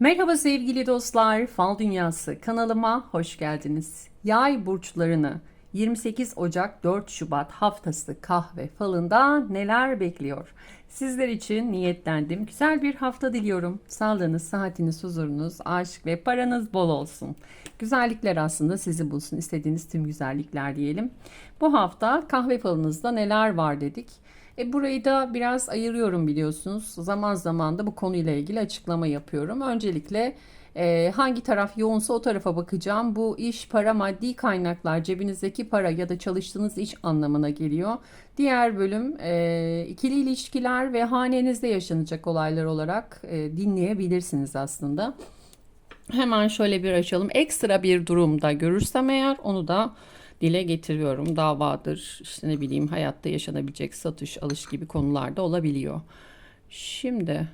Merhaba sevgili dostlar, Fal Dünyası kanalıma hoş geldiniz. Yay burçlarını 28 Ocak 4 Şubat haftası kahve falında neler bekliyor? Sizler için niyetlendim. Güzel bir hafta diliyorum. Sağlığınız, sıhhatiniz, huzurunuz, aşk ve paranız bol olsun. Güzellikler aslında sizi bulsun. İstediğiniz tüm güzellikler diyelim. Bu hafta kahve falınızda neler var dedik. E burayı da biraz ayırıyorum biliyorsunuz. Zaman zaman da bu konuyla ilgili açıklama yapıyorum. Öncelikle e, hangi taraf yoğunsa o tarafa bakacağım. Bu iş, para, maddi kaynaklar, cebinizdeki para ya da çalıştığınız iş anlamına geliyor. Diğer bölüm e, ikili ilişkiler ve hanenizde yaşanacak olaylar olarak e, dinleyebilirsiniz aslında. Hemen şöyle bir açalım. Ekstra bir durumda görürsem eğer onu da dile getiriyorum. Davadır, işte ne bileyim hayatta yaşanabilecek satış, alış gibi konularda olabiliyor. Şimdi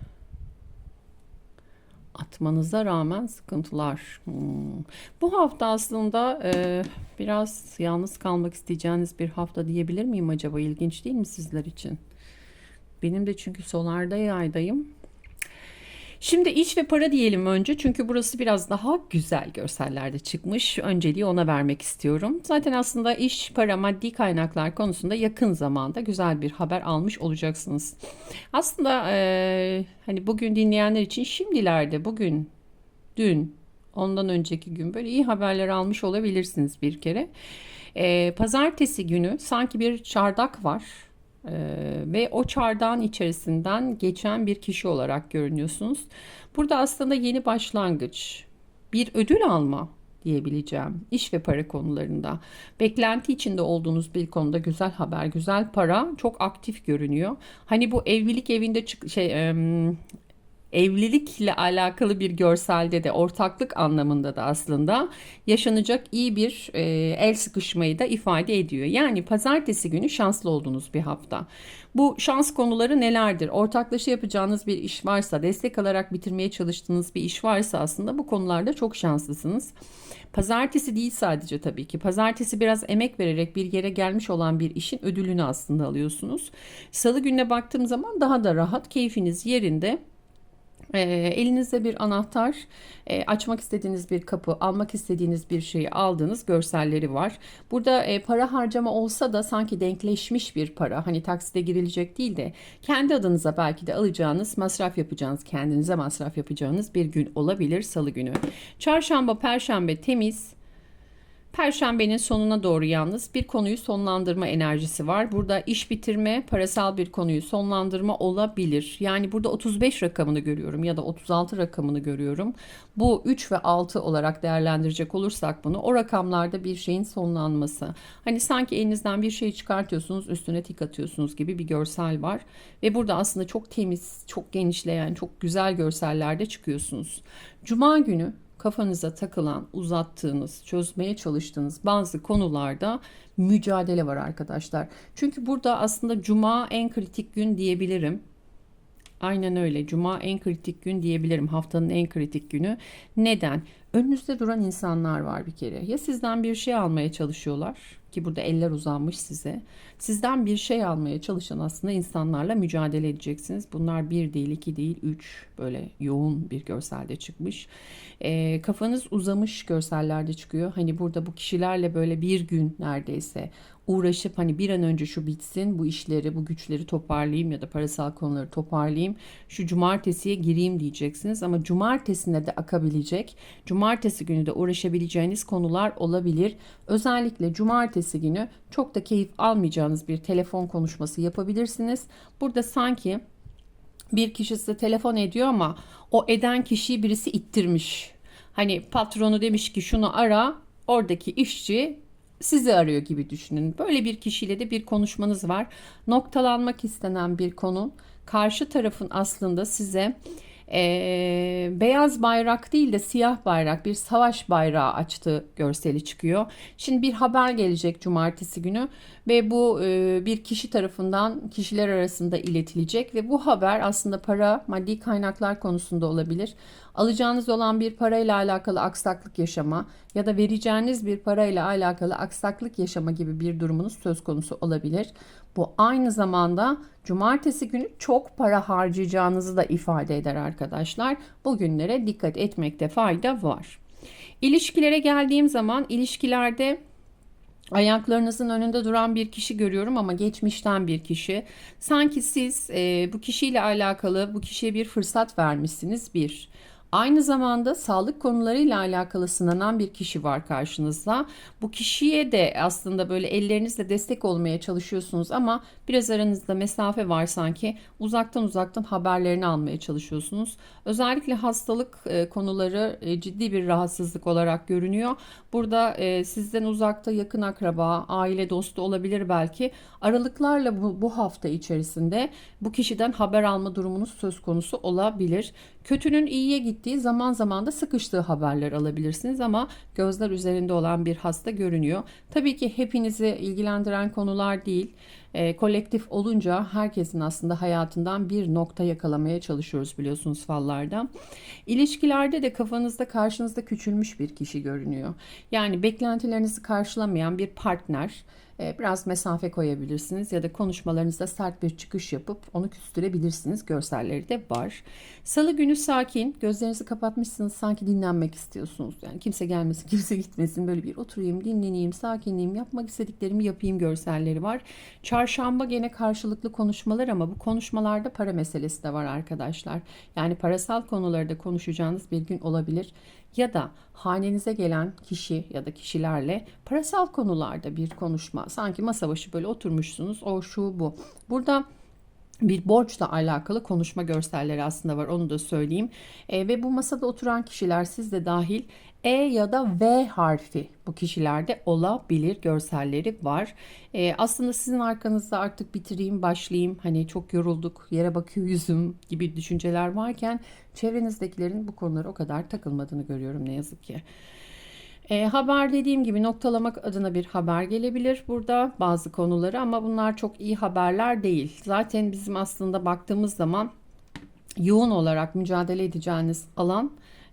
atmanıza rağmen sıkıntılar. Hmm. Bu hafta aslında e, biraz yalnız kalmak isteyeceğiniz bir hafta diyebilir miyim acaba? İlginç değil mi sizler için? Benim de çünkü solarda yaydayım. Şimdi iş ve para diyelim önce çünkü burası biraz daha güzel görsellerde çıkmış. Önceliği ona vermek istiyorum. Zaten aslında iş, para, maddi kaynaklar konusunda yakın zamanda güzel bir haber almış olacaksınız. Aslında e, hani bugün dinleyenler için şimdilerde bugün, dün, ondan önceki gün böyle iyi haberler almış olabilirsiniz bir kere. E, pazartesi günü sanki bir çardak var. Ee, ve o çardağın içerisinden geçen bir kişi olarak görünüyorsunuz. Burada aslında yeni başlangıç, bir ödül alma diyebileceğim iş ve para konularında. Beklenti içinde olduğunuz bir konuda güzel haber, güzel para çok aktif görünüyor. Hani bu evlilik evinde çık şey evlilikle alakalı bir görselde de ortaklık anlamında da aslında yaşanacak iyi bir e, el sıkışmayı da ifade ediyor. Yani pazartesi günü şanslı olduğunuz bir hafta. Bu şans konuları nelerdir? Ortaklaşa yapacağınız bir iş varsa, destek alarak bitirmeye çalıştığınız bir iş varsa aslında bu konularda çok şanslısınız. Pazartesi değil sadece tabii ki. Pazartesi biraz emek vererek bir yere gelmiş olan bir işin ödülünü aslında alıyorsunuz. Salı gününe baktığım zaman daha da rahat, keyfiniz yerinde. E, elinizde bir anahtar, e, açmak istediğiniz bir kapı, almak istediğiniz bir şeyi aldığınız görselleri var. Burada e, para harcama olsa da sanki denkleşmiş bir para. Hani taksite girilecek değil de kendi adınıza belki de alacağınız, masraf yapacağınız, kendinize masraf yapacağınız bir gün olabilir salı günü. Çarşamba, perşembe temiz. Perşembenin sonuna doğru yalnız bir konuyu sonlandırma enerjisi var. Burada iş bitirme, parasal bir konuyu sonlandırma olabilir. Yani burada 35 rakamını görüyorum ya da 36 rakamını görüyorum. Bu 3 ve 6 olarak değerlendirecek olursak bunu o rakamlarda bir şeyin sonlanması. Hani sanki elinizden bir şey çıkartıyorsunuz, üstüne tik atıyorsunuz gibi bir görsel var. Ve burada aslında çok temiz, çok genişleyen, çok güzel görsellerde çıkıyorsunuz. Cuma günü kafanıza takılan, uzattığınız, çözmeye çalıştığınız bazı konularda mücadele var arkadaşlar. Çünkü burada aslında cuma en kritik gün diyebilirim. Aynen öyle. Cuma en kritik gün diyebilirim. Haftanın en kritik günü. Neden? Önünüzde duran insanlar var bir kere. Ya sizden bir şey almaya çalışıyorlar ki burada eller uzanmış size. Sizden bir şey almaya çalışan aslında insanlarla mücadele edeceksiniz. Bunlar bir değil, iki değil, üç böyle yoğun bir görselde çıkmış. E, kafanız uzamış görsellerde çıkıyor. Hani burada bu kişilerle böyle bir gün neredeyse uğraşıp hani bir an önce şu bitsin bu işleri bu güçleri toparlayayım ya da parasal konuları toparlayayım şu cumartesiye gireyim diyeceksiniz. Ama cumartesinde de akabilecek cumartesi günü de uğraşabileceğiniz konular olabilir. Özellikle cumartesi günü çok da keyif almayacağınız bir telefon konuşması yapabilirsiniz. Burada sanki bir kişi size telefon ediyor ama o eden kişiyi birisi ittirmiş. Hani patronu demiş ki şunu ara, oradaki işçi sizi arıyor gibi düşünün. Böyle bir kişiyle de bir konuşmanız var. Noktalanmak istenen bir konu. Karşı tarafın aslında size e, beyaz bayrak değil de siyah bayrak bir savaş bayrağı açtığı görseli çıkıyor. Şimdi bir haber gelecek cumartesi günü ve bu e, bir kişi tarafından kişiler arasında iletilecek ve bu haber aslında para, maddi kaynaklar konusunda olabilir. Alacağınız olan bir parayla alakalı aksaklık yaşama ya da vereceğiniz bir parayla alakalı aksaklık yaşama gibi bir durumunuz söz konusu olabilir. Bu aynı zamanda cumartesi günü çok para harcayacağınızı da ifade eder arkadaşlar. Bu bugünlere dikkat etmekte fayda var. İlişkilere geldiğim zaman ilişkilerde ayaklarınızın önünde duran bir kişi görüyorum ama geçmişten bir kişi. Sanki siz e, bu kişiyle alakalı bu kişiye bir fırsat vermişsiniz bir. Aynı zamanda sağlık konularıyla alakalı sınanan bir kişi var karşınızda. Bu kişiye de aslında böyle ellerinizle destek olmaya çalışıyorsunuz ama biraz aranızda mesafe var sanki. Uzaktan uzaktan haberlerini almaya çalışıyorsunuz. Özellikle hastalık e, konuları e, ciddi bir rahatsızlık olarak görünüyor. Burada e, sizden uzakta yakın akraba, aile dostu olabilir belki. Aralıklarla bu, bu hafta içerisinde bu kişiden haber alma durumunuz söz konusu olabilir. Kötünün iyiye gittiği zaman zaman da sıkıştığı haberler alabilirsiniz ama gözler üzerinde olan bir hasta görünüyor. Tabii ki hepinizi ilgilendiren konular değil. E, kolektif olunca herkesin aslında hayatından bir nokta yakalamaya çalışıyoruz biliyorsunuz fallarda. İlişkilerde de kafanızda karşınızda küçülmüş bir kişi görünüyor. Yani beklentilerinizi karşılamayan bir partner biraz mesafe koyabilirsiniz ya da konuşmalarınızda sert bir çıkış yapıp onu küstürebilirsiniz. Görselleri de var. Salı günü sakin, gözlerinizi kapatmışsınız sanki dinlenmek istiyorsunuz. Yani kimse gelmesin, kimse gitmesin. Böyle bir oturayım, dinleneyim, sakinleyeyim, yapmak istediklerimi yapayım görselleri var. Çarşamba gene karşılıklı konuşmalar ama bu konuşmalarda para meselesi de var arkadaşlar. Yani parasal konuları da konuşacağınız bir gün olabilir ya da hanenize gelen kişi ya da kişilerle parasal konularda bir konuşma. Sanki masa başı böyle oturmuşsunuz. O şu bu. Burada bir borçla alakalı konuşma görselleri aslında var onu da söyleyeyim. E, ve bu masada oturan kişiler siz de dahil E ya da V harfi bu kişilerde olabilir görselleri var. E, aslında sizin arkanızda artık bitireyim başlayayım hani çok yorulduk yere bakıyor yüzüm gibi düşünceler varken çevrenizdekilerin bu konulara o kadar takılmadığını görüyorum ne yazık ki. E, haber dediğim gibi noktalamak adına bir haber gelebilir burada bazı konuları ama bunlar çok iyi haberler değil. Zaten bizim aslında baktığımız zaman yoğun olarak mücadele edeceğiniz alan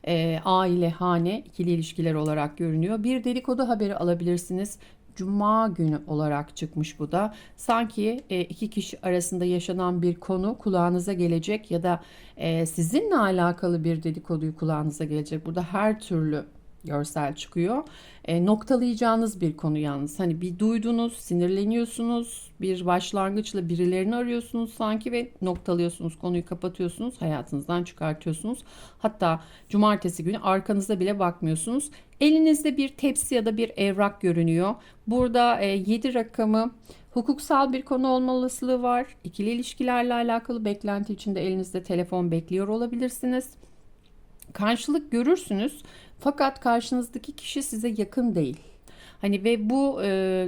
e, aile, hane, ikili ilişkiler olarak görünüyor. Bir dedikodu haberi alabilirsiniz. Cuma günü olarak çıkmış bu da. Sanki e, iki kişi arasında yaşanan bir konu kulağınıza gelecek ya da e, sizinle alakalı bir dedikoduyu kulağınıza gelecek. Burada her türlü görsel çıkıyor. E, noktalayacağınız bir konu yalnız. Hani bir duydunuz, sinirleniyorsunuz, bir başlangıçla birilerini arıyorsunuz sanki ve noktalıyorsunuz, konuyu kapatıyorsunuz, hayatınızdan çıkartıyorsunuz. Hatta cumartesi günü arkanızda bile bakmıyorsunuz. Elinizde bir tepsi ya da bir evrak görünüyor. Burada e, 7 rakamı Hukuksal bir konu olma var. İkili ilişkilerle alakalı beklenti içinde elinizde telefon bekliyor olabilirsiniz. Karşılık görürsünüz fakat karşınızdaki kişi size yakın değil. Hani ve bu e,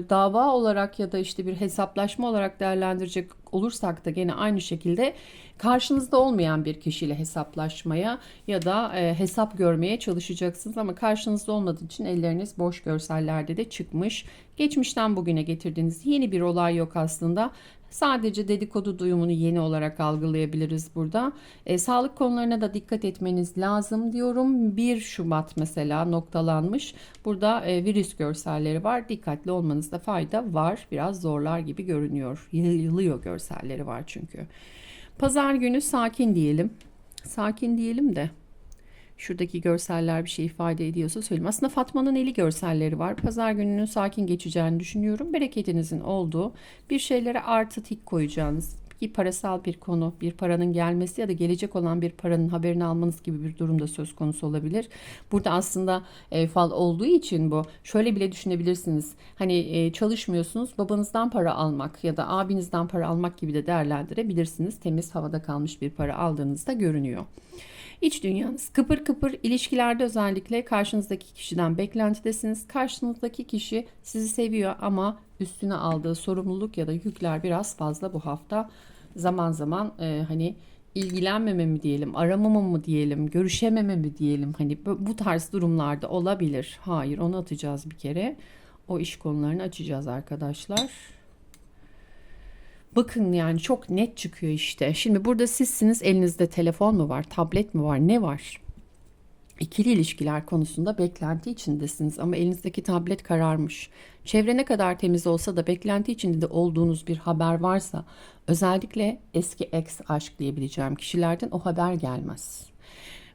dava olarak ya da işte bir hesaplaşma olarak değerlendirecek olursak da gene aynı şekilde karşınızda olmayan bir kişiyle hesaplaşmaya ya da e, hesap görmeye çalışacaksınız ama karşınızda olmadığı için elleriniz boş görsellerde de çıkmış. Geçmişten bugüne getirdiğiniz yeni bir olay yok aslında. Sadece dedikodu duyumunu yeni olarak algılayabiliriz burada. E, sağlık konularına da dikkat etmeniz lazım diyorum. 1 Şubat mesela noktalanmış. Burada e, virüs görselleri var. Dikkatli olmanızda fayda var. Biraz zorlar gibi görünüyor. Yayılıyor görselleri var çünkü. Pazar günü sakin diyelim. Sakin diyelim de şuradaki görseller bir şey ifade ediyorsa söyleyeyim. Aslında Fatma'nın eli görselleri var. Pazar gününün sakin geçeceğini düşünüyorum. Bereketinizin olduğu bir şeylere artı tik koyacağınız ki parasal bir konu, bir paranın gelmesi ya da gelecek olan bir paranın haberini almanız gibi bir durumda söz konusu olabilir. Burada aslında e, fal olduğu için bu şöyle bile düşünebilirsiniz. Hani e, çalışmıyorsunuz babanızdan para almak ya da abinizden para almak gibi de değerlendirebilirsiniz. Temiz havada kalmış bir para aldığınızda görünüyor. İç dünyanız kıpır kıpır ilişkilerde özellikle karşınızdaki kişiden beklentidesiniz. Karşınızdaki kişi sizi seviyor ama üstüne aldığı sorumluluk ya da yükler biraz fazla bu hafta. Zaman zaman e, hani ilgilenmeme mi diyelim, aramama mı diyelim, görüşememe mi diyelim hani bu tarz durumlarda olabilir. Hayır onu atacağız bir kere. O iş konularını açacağız arkadaşlar. Bakın yani çok net çıkıyor işte. Şimdi burada sizsiniz elinizde telefon mu var, tablet mi var, ne var? İkili ilişkiler konusunda beklenti içindesiniz ama elinizdeki tablet kararmış. Çevre ne kadar temiz olsa da beklenti içinde de olduğunuz bir haber varsa özellikle eski ex aşk diyebileceğim kişilerden o haber gelmez.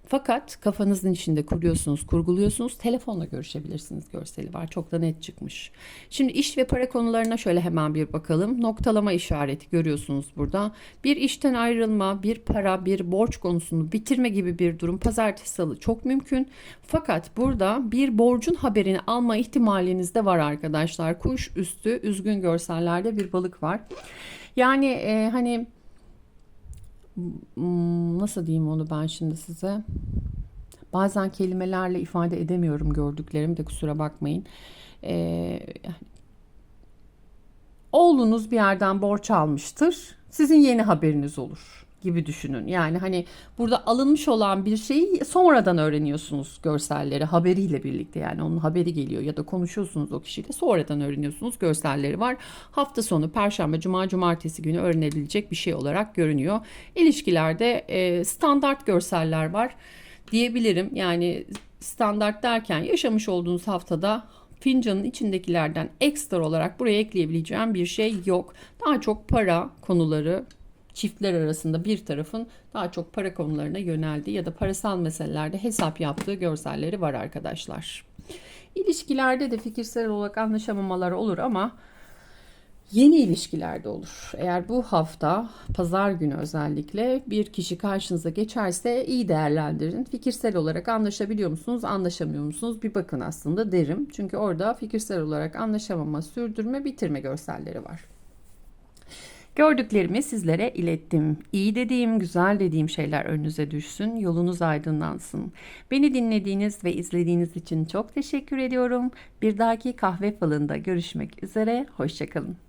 Fakat kafanızın içinde kuruyorsunuz, kurguluyorsunuz. Telefonla görüşebilirsiniz görseli var. Çok da net çıkmış. Şimdi iş ve para konularına şöyle hemen bir bakalım. Noktalama işareti görüyorsunuz burada. Bir işten ayrılma, bir para, bir borç konusunu bitirme gibi bir durum pazartesi salı çok mümkün. Fakat burada bir borcun haberini alma ihtimaliniz de var arkadaşlar. Kuş üstü üzgün görsellerde bir balık var. Yani e, hani nasıl diyeyim onu ben şimdi size? Bazen kelimelerle ifade edemiyorum gördüklerimi de kusura bakmayın. Ee, oğlunuz bir yerden borç almıştır. Sizin yeni haberiniz olur gibi düşünün. Yani hani burada alınmış olan bir şeyi sonradan öğreniyorsunuz görselleri haberiyle birlikte yani onun haberi geliyor ya da konuşuyorsunuz o kişiyle sonradan öğreniyorsunuz görselleri var. Hafta sonu perşembe cuma cumartesi günü öğrenilebilecek bir şey olarak görünüyor. İlişkilerde e, standart görseller var diyebilirim. Yani standart derken yaşamış olduğunuz haftada fincanın içindekilerden ekstra olarak buraya ekleyebileceğim bir şey yok. Daha çok para konuları çiftler arasında bir tarafın daha çok para konularına yöneldiği ya da parasal meselelerde hesap yaptığı görselleri var arkadaşlar. İlişkilerde de fikirsel olarak anlaşamamalar olur ama Yeni ilişkilerde olur. Eğer bu hafta pazar günü özellikle bir kişi karşınıza geçerse iyi değerlendirin. Fikirsel olarak anlaşabiliyor musunuz, anlaşamıyor musunuz? Bir bakın aslında derim. Çünkü orada fikirsel olarak anlaşamama, sürdürme, bitirme görselleri var. Gördüklerimi sizlere ilettim. İyi dediğim, güzel dediğim şeyler önünüze düşsün, yolunuz aydınlansın. Beni dinlediğiniz ve izlediğiniz için çok teşekkür ediyorum. Bir dahaki kahve falında görüşmek üzere, hoşçakalın.